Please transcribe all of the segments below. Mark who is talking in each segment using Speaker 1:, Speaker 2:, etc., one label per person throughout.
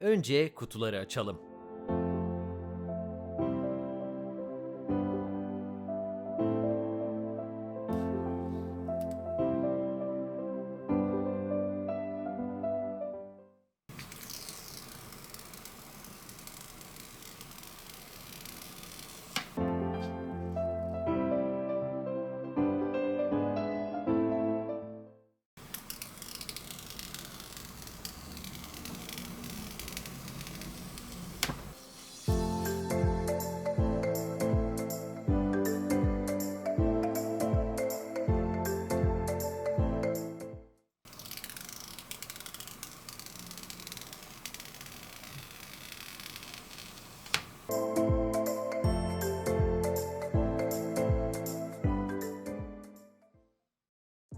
Speaker 1: Önce kutuları açalım.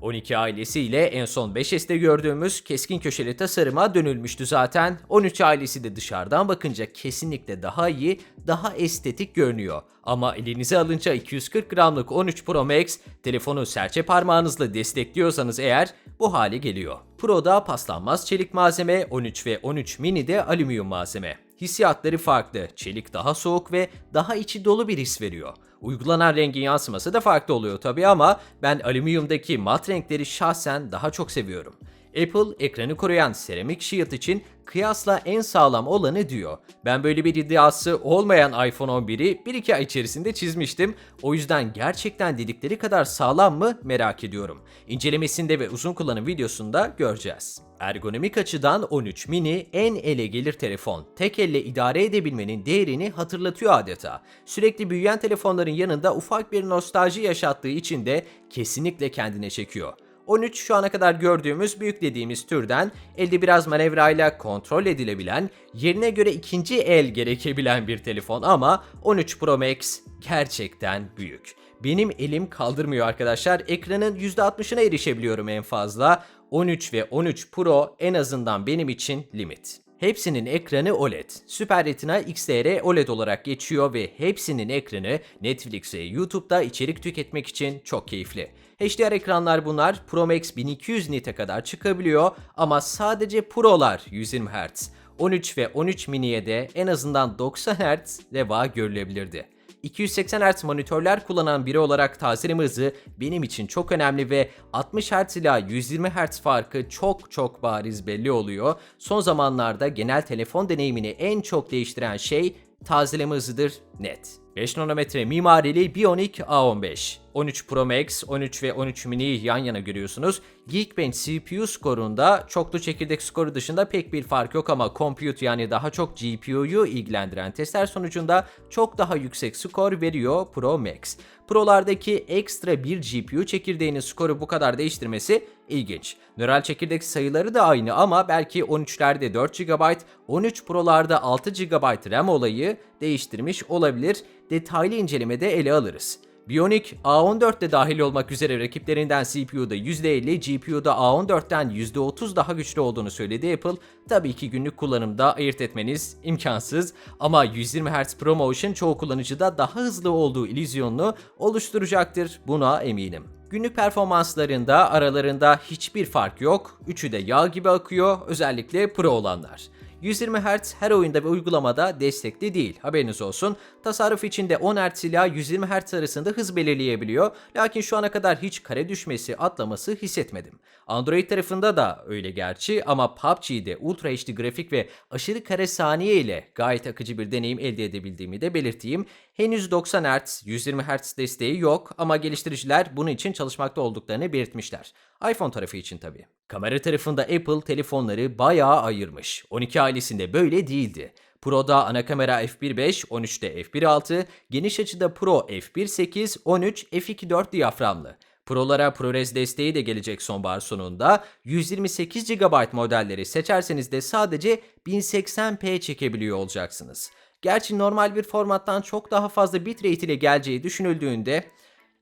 Speaker 1: ...12 ailesiyle en son 5S'te gördüğümüz keskin köşeli tasarıma dönülmüştü zaten. 13 ailesi de dışarıdan bakınca kesinlikle daha iyi, daha estetik görünüyor. Ama elinize alınca 240 gramlık 13 Pro Max, telefonu serçe parmağınızla destekliyorsanız eğer bu hale geliyor. Pro'da paslanmaz çelik malzeme, 13 ve 13 mini'de alüminyum malzeme. Hissiyatları farklı, çelik daha soğuk ve daha içi dolu bir his veriyor. Uygulanan rengin yansıması da farklı oluyor tabii ama ben alüminyumdaki mat renkleri şahsen daha çok seviyorum. Apple ekranı koruyan seramik shield için kıyasla en sağlam olanı diyor. Ben böyle bir iddiası olmayan iPhone 11'i 1-2 ay içerisinde çizmiştim. O yüzden gerçekten dedikleri kadar sağlam mı merak ediyorum. İncelemesinde ve uzun kullanım videosunda göreceğiz. Ergonomik açıdan 13 mini en ele gelir telefon. Tek elle idare edebilmenin değerini hatırlatıyor adeta. Sürekli büyüyen telefonların yanında ufak bir nostalji yaşattığı için de kesinlikle kendine çekiyor. 13 şu ana kadar gördüğümüz büyük dediğimiz türden elde biraz manevrayla kontrol edilebilen, yerine göre ikinci el gerekebilen bir telefon ama 13 Pro Max gerçekten büyük. Benim elim kaldırmıyor arkadaşlar. Ekranın %60'ına erişebiliyorum en fazla. 13 ve 13 Pro en azından benim için limit. Hepsinin ekranı OLED. Super Retina XDR OLED olarak geçiyor ve hepsinin ekranı Netflix ve YouTube'da içerik tüketmek için çok keyifli. HDR ekranlar bunlar. Pro Max 1200 nite kadar çıkabiliyor ama sadece Pro'lar 120 Hz. 13 ve 13 mini'ye de en azından 90 Hz reva görülebilirdi. 280 Hz monitörler kullanan biri olarak tazeleme hızı benim için çok önemli ve 60 Hz ila 120 Hz farkı çok çok bariz belli oluyor. Son zamanlarda genel telefon deneyimini en çok değiştiren şey tazeleme hızıdır net. 5 nanometre mimarili Bionic A15. 13 Pro Max, 13 ve 13 mini'yi yan yana görüyorsunuz. Geekbench CPU skorunda çoklu çekirdek skoru dışında pek bir fark yok ama Compute yani daha çok GPU'yu ilgilendiren testler sonucunda çok daha yüksek skor veriyor Pro Max. Pro'lardaki ekstra bir GPU çekirdeğinin skoru bu kadar değiştirmesi ilginç. Nöral çekirdek sayıları da aynı ama belki 13'lerde 4 GB, 13 Pro'larda 6 GB RAM olayı değiştirmiş olabilir. Detaylı incelemede ele alırız. Bionic A14 de dahil olmak üzere rakiplerinden CPU'da %50, GPU'da A14'ten %30 daha güçlü olduğunu söyledi Apple. Tabii ki günlük kullanımda ayırt etmeniz imkansız ama 120 Hz ProMotion çoğu kullanıcıda daha hızlı olduğu illüzyonunu oluşturacaktır buna eminim. Günlük performanslarında aralarında hiçbir fark yok. Üçü de yağ gibi akıyor, özellikle Pro olanlar. 120 Hz her oyunda ve uygulamada destekli değil. Haberiniz olsun. Tasarruf içinde 10 Hz ile 120 Hz arasında hız belirleyebiliyor. Lakin şu ana kadar hiç kare düşmesi, atlaması hissetmedim. Android tarafında da öyle gerçi ama PUBG'de Ultra HD grafik ve aşırı kare saniye ile gayet akıcı bir deneyim elde edebildiğimi de belirteyim. Henüz 90 Hz, 120 Hz desteği yok ama geliştiriciler bunun için çalışmakta olduklarını belirtmişler. iPhone tarafı için tabii. Kamera tarafında Apple telefonları bayağı ayırmış. 12 ailesinde böyle değildi. Pro'da ana kamera f1.5, 13'te f1.6, geniş açıda Pro f1.8, 13 f2.4 diyaframlı. Pro'lara ProRes desteği de gelecek sonbahar sonunda. 128 GB modelleri seçerseniz de sadece 1080p çekebiliyor olacaksınız. Gerçi normal bir formattan çok daha fazla bitrate ile geleceği düşünüldüğünde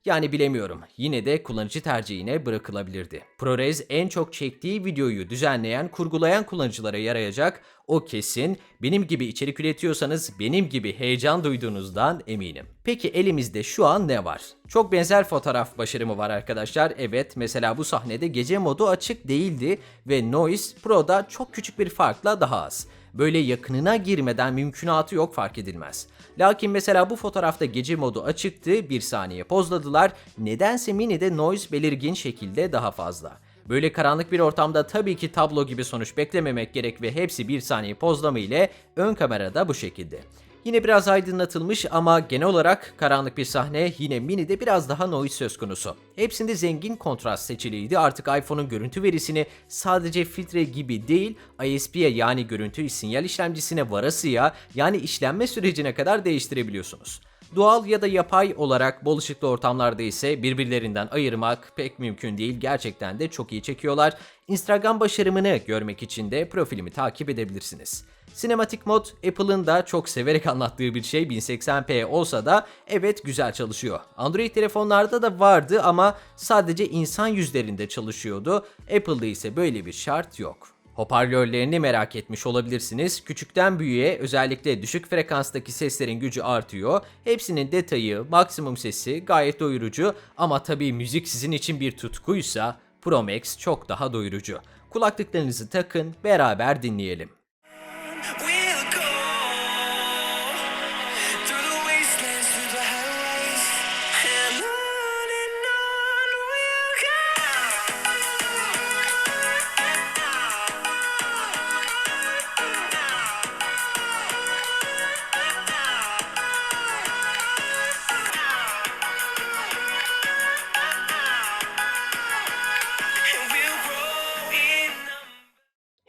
Speaker 1: yani bilemiyorum. Yine de kullanıcı tercihine bırakılabilirdi. ProRes en çok çektiği videoyu düzenleyen, kurgulayan kullanıcılara yarayacak. O kesin. Benim gibi içerik üretiyorsanız benim gibi heyecan duyduğunuzdan eminim. Peki elimizde şu an ne var? Çok benzer fotoğraf başarımı var arkadaşlar. Evet mesela bu sahnede gece modu açık değildi ve Noise Pro'da çok küçük bir farkla daha az. Böyle yakınına girmeden mümkünatı yok fark edilmez. Lakin mesela bu fotoğrafta gece modu açıktı, bir saniye pozladılar. Nedense Mini'de noise belirgin şekilde daha fazla. Böyle karanlık bir ortamda tabii ki tablo gibi sonuç beklememek gerek ve hepsi bir saniye pozlama ile ön kamerada bu şekilde. Yine biraz aydınlatılmış ama genel olarak karanlık bir sahne yine Mini'de biraz daha noise söz konusu. Hepsinde zengin kontrast seçiliydi. Artık iPhone'un görüntü verisini sadece filtre gibi değil ISP'ye yani görüntü sinyal işlemcisine varasıya yani işlenme sürecine kadar değiştirebiliyorsunuz. Doğal ya da yapay olarak bol ışıklı ortamlarda ise birbirlerinden ayırmak pek mümkün değil. Gerçekten de çok iyi çekiyorlar. Instagram başarımını görmek için de profilimi takip edebilirsiniz. Sinematik mod Apple'ın da çok severek anlattığı bir şey 1080p olsa da evet güzel çalışıyor. Android telefonlarda da vardı ama sadece insan yüzlerinde çalışıyordu. Apple'da ise böyle bir şart yok. Hoparlörlerini merak etmiş olabilirsiniz. Küçükten büyüğe özellikle düşük frekanstaki seslerin gücü artıyor. Hepsinin detayı, maksimum sesi gayet doyurucu ama tabii müzik sizin için bir tutkuysa Pro Max çok daha doyurucu. Kulaklıklarınızı takın, beraber dinleyelim.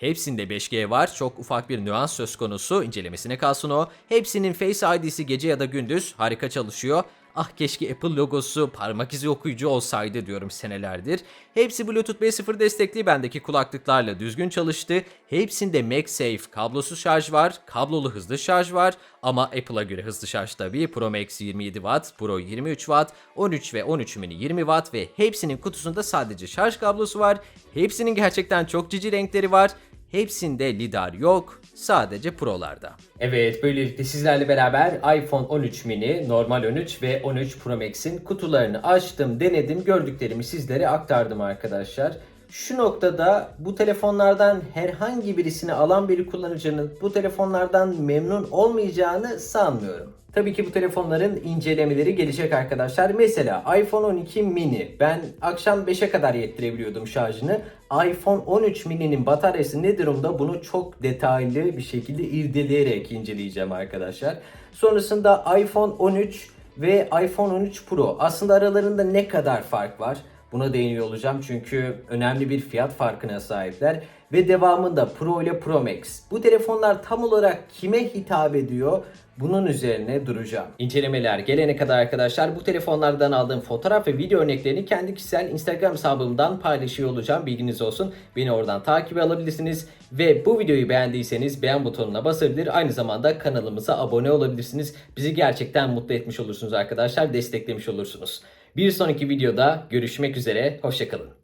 Speaker 1: Hepsinde 5G var. Çok ufak bir nüans söz konusu. İncelemesine kalsın o. Hepsinin Face ID'si gece ya da gündüz harika çalışıyor. Ah keşke Apple logosu parmak izi okuyucu olsaydı diyorum senelerdir. Hepsi Bluetooth 5.0 destekli bendeki kulaklıklarla düzgün çalıştı. Hepsinde MagSafe kablosuz şarj var, kablolu hızlı şarj var ama Apple'a göre hızlı şarj tabii. Pro Max 27 Watt, Pro 23 Watt, 13 ve 13 mini 20 Watt ve hepsinin kutusunda sadece şarj kablosu var. Hepsinin gerçekten çok cici renkleri var. Hepsinde lidar yok, sadece Pro'larda. Evet, böylelikle sizlerle beraber iPhone 13 mini, normal 13 ve 13 Pro Max'in kutularını açtım, denedim, gördüklerimi sizlere aktardım arkadaşlar. Şu noktada bu telefonlardan herhangi birisini alan bir kullanıcının bu telefonlardan memnun olmayacağını sanmıyorum. Tabii ki bu telefonların incelemeleri gelecek arkadaşlar. Mesela iPhone 12 mini ben akşam 5'e kadar yettirebiliyordum şarjını. iPhone 13 mini'nin bataryası ne durumda bunu çok detaylı bir şekilde irdeleyerek inceleyeceğim arkadaşlar. Sonrasında iPhone 13 ve iPhone 13 Pro aslında aralarında ne kadar fark var? Buna değiniyor olacağım çünkü önemli bir fiyat farkına sahipler. Ve devamında Pro ile Pro Max. Bu telefonlar tam olarak kime hitap ediyor? Bunun üzerine duracağım. İncelemeler gelene kadar arkadaşlar bu telefonlardan aldığım fotoğraf ve video örneklerini kendi kişisel Instagram hesabımdan paylaşıyor olacağım. Bilginiz olsun. Beni oradan takip alabilirsiniz. Ve bu videoyu beğendiyseniz beğen butonuna basabilir. Aynı zamanda kanalımıza abone olabilirsiniz. Bizi gerçekten mutlu etmiş olursunuz arkadaşlar. Desteklemiş olursunuz. Bir sonraki videoda görüşmek üzere. Hoşçakalın.